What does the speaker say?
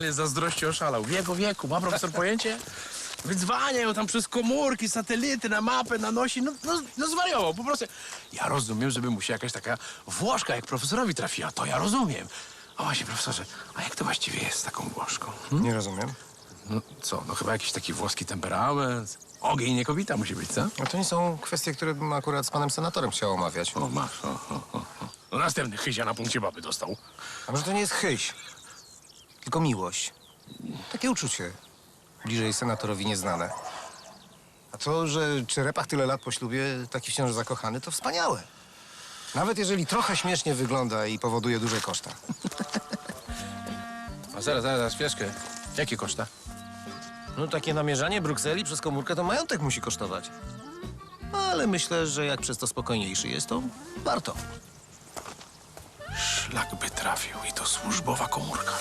z zazdrości oszalał. W jego wieku, ma profesor pojęcie? Wydzwaniają tam przez komórki, satelity, na mapę, nanosi. No, no, no zwariował, po prostu. Ja rozumiem, żeby mu się jakaś taka Włoszka jak profesorowi trafiła. To ja rozumiem. A właśnie, profesorze, a jak to właściwie jest z taką Włoszką? Hm? Nie rozumiem. No co, no chyba jakiś taki włoski temperament. Ogień nie kobita musi być, co? A to nie są kwestie, które bym akurat z panem senatorem chciał omawiać. O, masz, o, o. o. No następny chyzia na punkcie baby dostał. A może to nie jest chyś, tylko miłość. Takie uczucie. Bliżej senatorowi nieznane. A to, że Czerepach tyle lat po ślubie taki wciąż zakochany, to wspaniałe. Nawet jeżeli trochę śmiesznie wygląda i powoduje duże koszta. A zaraz, zaraz, zaraz, chwileczkę. Jakie koszta? No takie namierzanie Brukseli przez komórkę to majątek musi kosztować. Ale myślę, że jak przez to spokojniejszy jest, to warto. Szlak by trafił i to służbowa komórka.